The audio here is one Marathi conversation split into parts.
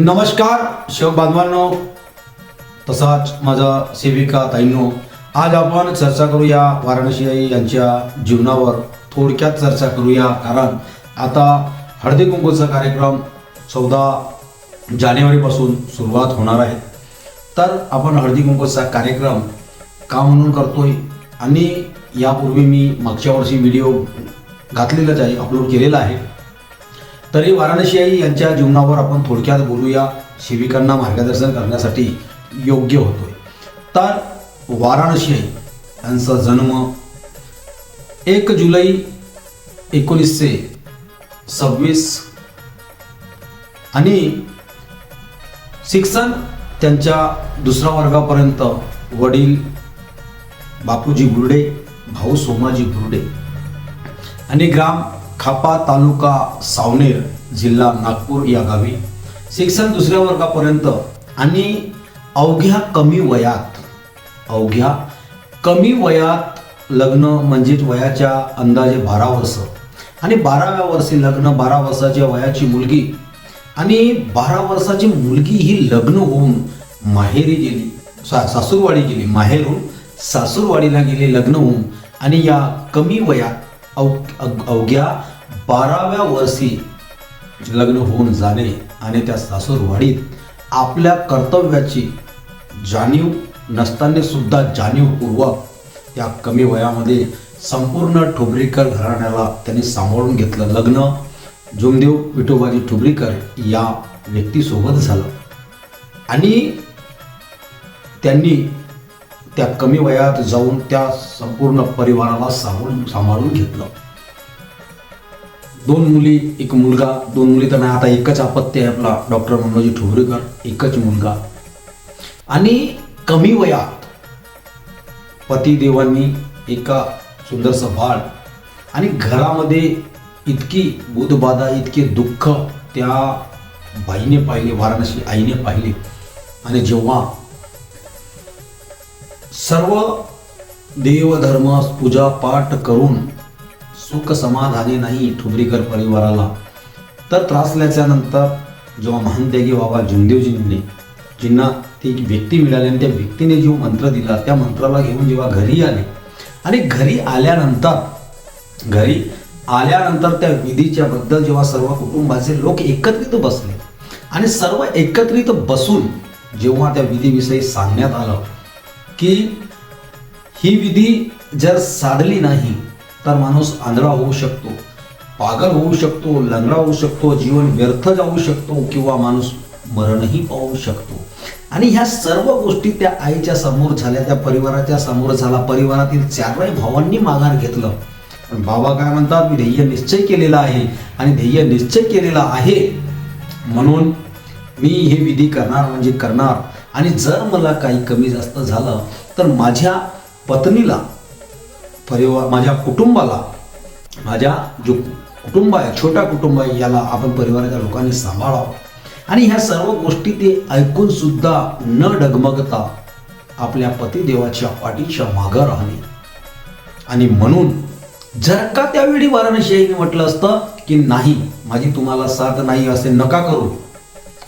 नमस्कार शिव बांधवांनो. तसाच माझा सेविका ताईंनो आज आपण चर्चा करूया वाराणसी आई यांच्या जीवनावर थोडक्यात चर्चा करूया कारण आता हळदी कुंकूचा कार्यक्रम चौदा जानेवारीपासून सुरुवात होणार आहे. तर आपण हळदी कुंकूचा कार्यक्रम का म्हणून करतोय? आणि यापूर्वी मी मागच्या वर्षी व्हिडिओ घातलेलाच आहे अपलोड केलेला आहे. तरी वाराणसी आई यांच्या जीवनावर आपण थोडक्यात बोलूया. शिविकांना मार्गदर्शन करण्यासाठी योग्य होतोय. तर वाराणसी आई यांचा जन्म एक जुलै एकोणीसशे सव्वीस आणि शिक्षण त्यांच्या दुसऱ्या वर्गापर्यंत वडील बापूजी बुर्डे भाऊ सोमाजी बुर्डे आणि ग्राम खापा तालुका सावनेर जिल्हा नागपूर या गावी. शिक्षण दुसऱ्या वर्गापर्यंत आणि अवघ्या कमी वयात अवघ्या कमी वयात लग्न म्हणजेच वयाच्या अंदाजे बारा वर्ष आणि बाराव्या वर्षी लग्न बारा वर्षाच्या वयाची मुलगी आणि बारा वर्षाची मुलगी ही लग्न होऊन माहेरी गेली सा सासूरवाडी गेली माहेरून सासूरवाडीला गेली लग्न होऊन आणि या कमी वयात अव अवघ्या बाराव्या वर्षी लग्न होऊन जाणे आणि त्या सासूरवाडीत आपल्या कर्तव्याची जाणीव नसताना सुद्धा जाणीवपूर्वक या कमी वयामध्ये संपूर्ण ठोबरीकर घराण्याला त्यांनी सांभाळून घेतलं लग्न. जोमदेव विठोबाजी ठोबरीकर या व्यक्तीसोबत झालं. आणि त्यांनी त्या कमी वयात जाऊन त्या संपूर्ण परिवाराला सांभाळून सांभाळून घेतलं. दोन मुली एक मुलगा. दोन मुली तर नाही आता एकच आपत्ती आहे आपला. डॉक्टर मनोजी ठोबरेकर एकच मुलगा. आणि कमी वयात पतिदेवांनी एका सुंदरसं बाळ आणि घरामध्ये इतकी बुधबाधा इतके दुःख त्या बाईने पाहिले वाराणसी आईने पाहिले. आणि जेव्हा सर्व देवधर्म पूजा पाठ करून सुख समाधानी नाही ठुबरीकर परिवाराला. तर त्रासल्याच्यानंतर जेव्हा महानत्यागी बाबा जुमदेवजींनी जिन्ना ती व्यक्ती मिळाली आणि त्या व्यक्तीने जो मंत्र दिला त्या मंत्राला घेऊन जेव्हा घरी आले आणि घरी आल्यानंतर घरी आल्यानंतर त्या विधीच्या बद्दल जेव्हा सर्व कुटुंबाचे लोक एकत्रित बसले आणि सर्व एकत्रित बसून जेव्हा त्या विधीविषयी सांगण्यात आलं की ही विधी जर साधली नाही तर माणूस आंधळा होऊ शकतो पागल होऊ शकतो लंगडा होऊ शकतो जीवन व्यर्थ जाऊ शकतो किंवा माणूस मरणही पाहू शकतो. आणि ह्या सर्व गोष्टी त्या आईच्या समोर झाल्या त्या परिवाराच्या समोर झाला. परिवारातील चारही भावांनी माघार घेतलं. पण बाबा काय म्हणतात मी ध्येय निश्चय केलेला आहे आणि ध्येय निश्चय केलेला आहे म्हणून मी हे विधी करणार म्हणजे करणार. आणि जर मला काही कमी जास्त झालं तर माझ्या पत्नीला परिवार माझ्या कुटुंबाला माझ्या जो कुटुंब आहे छोटा कुटुंब आहे याला आपण परिवाराच्या लोकांनी सांभाळावं. आणि ह्या सर्व गोष्टी ते ऐकून सुद्धा न डगमगता आपल्या पतिदेवाच्या पाठीच्या मागं राहणे. आणि म्हणून जर का त्यावेळी वाराणसी म्हटलं असतं की नाही माझी तुम्हाला साथ नाही असे नका करू.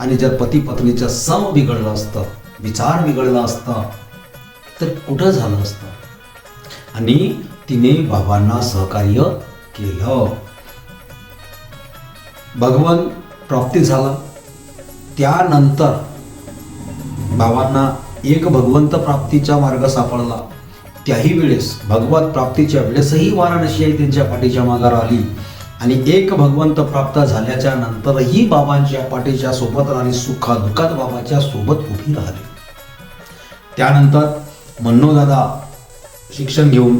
आणि जर पती पत्नीचं सम बिघडलं असतं विचार बिघडला असता तर कुठं झालं असतं? आणि तिने बाबांना सहकार्य केलं. भगवान प्राप्ती झाला. त्यानंतर बाबांना एक भगवंत प्राप्तीचा मार्ग सापडला. त्याही वेळेस भगवत प्राप्तीच्या वेळेसही वाराणसी आई त्यांच्या पाठीच्या मागावर आली. आणि एक भगवंत प्राप्त झाल्याच्या नंतरही बाबांच्या पाठीच्या सोबत राहिली. सुखा दुःखात बाबाच्या सोबत उभी राहिली. त्यानंतर मन्नोदादा शिक्षण घेऊन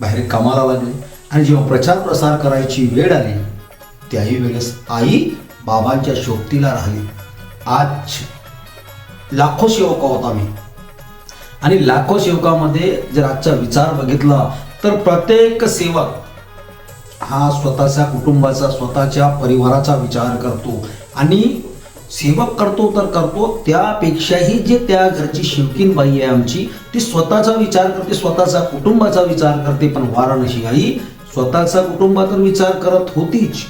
बाहेर कामाला लागले. आणि जेव्हा प्रचार प्रसार करायची वेळ आली त्याही वेळेस आई बाबांच्या शोक्तीला राहिली. आज लाखो सेवक आहोत आम्ही. आणि लाखो सेवकामध्ये जर आजचा विचार बघितला तर प्रत्येक सेवक हा स्वतःच्या कुटुंबाचा स्वतःच्या परिवाराचा विचार करतो. आणि सेवक करतो तर करतो त्यापेक्षाही जे त्या घरची शिवकीन बाई आहे आमची ती स्वतःचा विचार करते स्वतःचा कुटुंबाचा विचार करते. पण वाराणसी आई स्वतःचा कुटुंबाचा विचार करत होतीच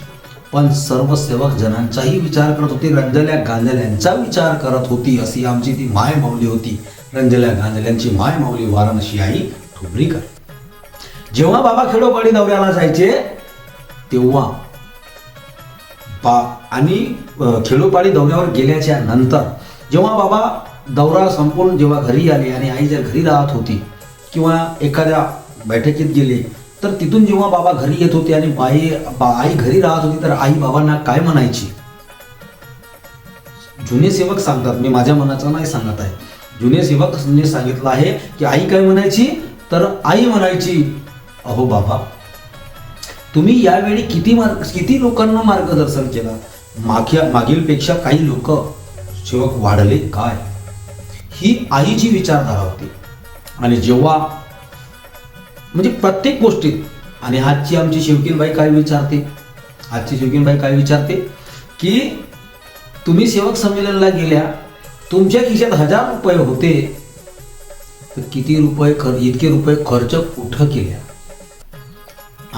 पण सर्व सेवक जनांचाही विचार करत होती. रंजल्या गांजल्यांचा विचार करत होती अशी आमची ती माय माऊली होती. रंजल्या गांजल्यांची माय माऊली वाराणसी आई ठुबरीकर. जेव्हा बाबा खेडोपाडी दौऱ्याला जायचे तेव्हा बा आणि खेडोपाडी दौऱ्यावर गेल्याच्यानंतर जेव्हा बाबा दौरा संपून जेव्हा घरी आले आणि आई जर घरी राहत होती किंवा एखाद्या बैठकीत गेले तर तिथून जेव्हा बाबा घरी येत होते आणि बाई बा आई घरी राहत होती तर आई बाबांना काय म्हणायची? जुने सेवक सांगतात मी माझ्या मनाचं नाही सांगत आहे. जुने सेवकने सांगितलं आहे की आई काय म्हणायची? तर आई म्हणायची अहो बाबा तुम्ही यावेळी किती मार्ग किती लोकांना मार्गदर्शन केलं? मागच्या मागीलपेक्षा काही लोक सेवक वाढले काय? ही आईची विचारधारा होती. आणि जेव्हा म्हणजे प्रत्येक गोष्टीत आणि आजची आमची शेवकीनबाई काय विचारते? आजची शेवकीनबाई काय विचारते? की तुम्ही सेवक संमेलनाला गेल्या तुमच्या खिशात हजार रुपये होते तर किती रुपये खर इतके रुपये खर्च कुठं केल्या?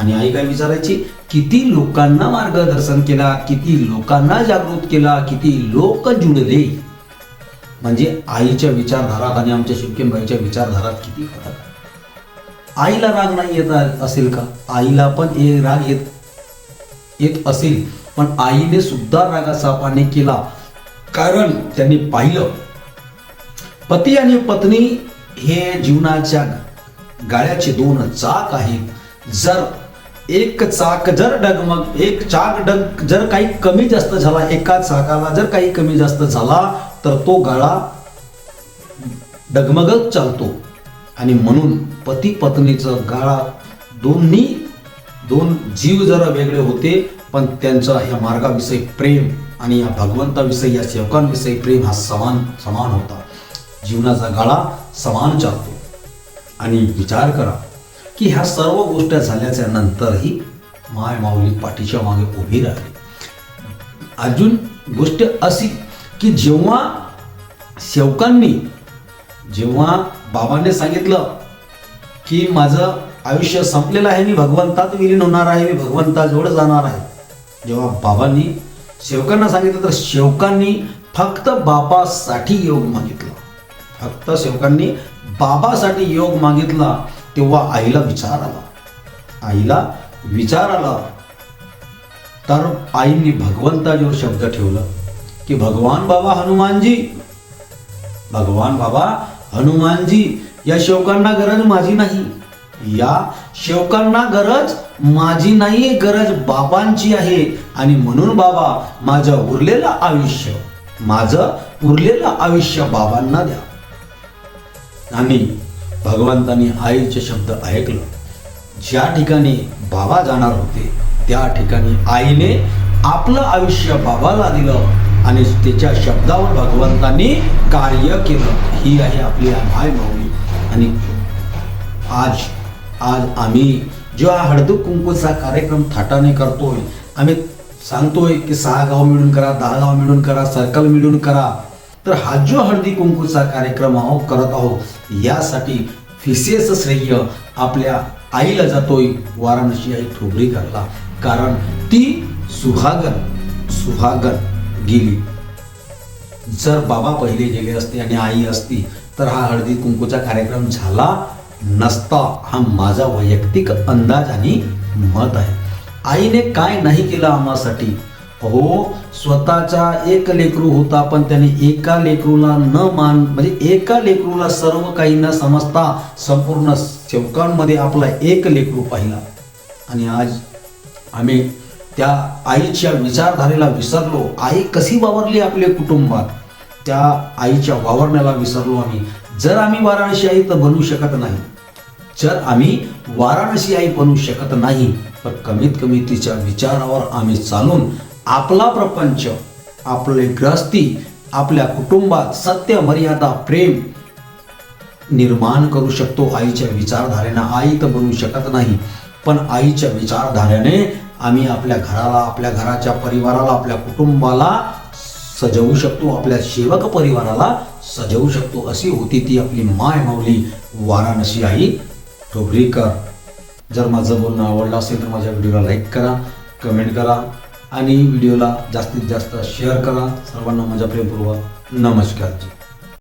आणि आई काय विचारायची? किती लोकांना मार्गदर्शन केला किती लोकांना जागृत केला किती लोक जुळले? म्हणजे आईच्या विचारधारात आणि आमच्या शिवकेनबाईच्या विचारधारात किती फरक आहे? आईला राग नाही येत असेल का? आईला पण हे राग येत येत असेल. पण आईने सुद्धा रागाचा पाणी केला. कारण त्यांनी पाहिलं पती आणि पत्नी हे जीवनाच्या गाळ्याचे दोन चाक आहेत. जर एक चाक जर डगमग एक चाक डग जर काही कमी जास्त झाला एका चाकाला जर काही कमी जास्त झाला तर तो गाळा डगमगत चालतो. आणि म्हणून पती पत्नीचं गाळा दोन्ही दोन जीव जरा वेगळे होते पण त्यांचा ह्या मार्गाविषयी प्रेम आणि या भगवंताविषयी या सेवकांविषयी प्रेम हा समान समान होता. जीवनाचा गाळा समान चालतो. आणि विचार करा की ह्या सर्व गोष्टी झाल्याच्या नंतरही माय माऊली पाठीच्या मागे उभी राहिली. अजून गोष्ट अशी की जेव्हा सेवकांनी जेव्हा बाबांनी सांगितलं की माझं आयुष्य संपलेलं आहे मी भगवंतात विलीन होणार आहे मी भगवंताजवळ जाणार आहे. जेव्हा बाबांनी सेवकांना सांगितलं तर सेवकांनी फक्त बाबासाठी योग मागितला. फक्त सेवकांनी बाबासाठी योग मागितला. तेव्हा आईला विचार आला. आईला विचार आला. तर आईने भगवंताजीवर शब्द ठेवलं की भगवान बाबा हनुमानजी. भगवान बाबा हनुमानजी या शेवकांना गरज माझी नाही. या शेवकांना गरज माझी नाही गरज बाबांची आहे. आणि म्हणून बाबा माझं उरलेलं आयुष्य माझं उरलेलं आयुष्य बाबांना द्या. आणि भगवंतानी आईचे शब्द ऐकलं. ज्या ठिकाणी बाबा जाणार होते त्या ठिकाणी आईने आपलं आयुष्य बाबाला दिलं आणि त्याच्या शब्दावर भगवंतांनी कार्य केलं. ही आहे आपली माय माऊली. आणि आज आज आम्ही जो हा हळदू कुंकूचा कार्यक्रम थाटाने करतोय आम्ही सांगतोय की सहा गाव मिळून करा दहा गाव मिळून करा सर्कल मिळून करा. तर हा जो हळदी कुंकूचा कार्यक्रम आहो करत आहोत यासाठी विशेष श्रेय आपल्या आईला जातोय वाराणसी आई ठोबरी करला कारण ती सुहागन सुहागन गेली. जर बाबा पहिले गेले असते आणि आई असती तर हा हळदी कुंकूचा कार्यक्रम झाला नसता. हा माझा वैयक्तिक अंदाज आणि मत आहे. आईने काय नाही केलं आम्हासाठी हो स्वतःचा एक लेकरू होता पण त्याने एका लेकरूला न मान म्हणजे एका लेकरूला सर्व काही न समजता संपूर्ण सेवकांमध्ये आपला एक लेकरू पाहिला. आणि आज आम्ही त्या आईच्या विचारधारेला विसरलो. आई कशी वावरली आपल्या कुटुंबात? त्या आईच्या वावरण्याला विसरलो आम्ही. जर आम्ही वाराणसी आई तर बनू शकत नाही. जर आम्ही वाराणसी आई बनू शकत नाही तर कमीत कमी तिच्या विचारावर आम्ही चालून आपला प्रपंच आपले ग्रस्ती आपल्या कुटुंबात सत्य मर्यादा प्रेम निर्माण करू शकतो. आईच्या विचारधारेनं आई तर बनवू शकत नाही. पण आईच्या विचारधारेने आम्ही आपल्या घराला आपल्या घराच्या परिवाराला आपल्या कुटुंबाला सजवू शकतो. आपल्या सेवक परिवाराला सजवू शकतो. अशी होती ती आपली माय माऊली वाराणसी आई. ठोबरीकर जर माझं बोलणं आवडलं असेल तर माझ्या व्हिडिओला लाईक करा कमेंट करा. आणि व्हिडिओला जास्तीत जास्त शेअर करा. सर्वांना माझ्या प्रेमपूर्वक नमस्कार.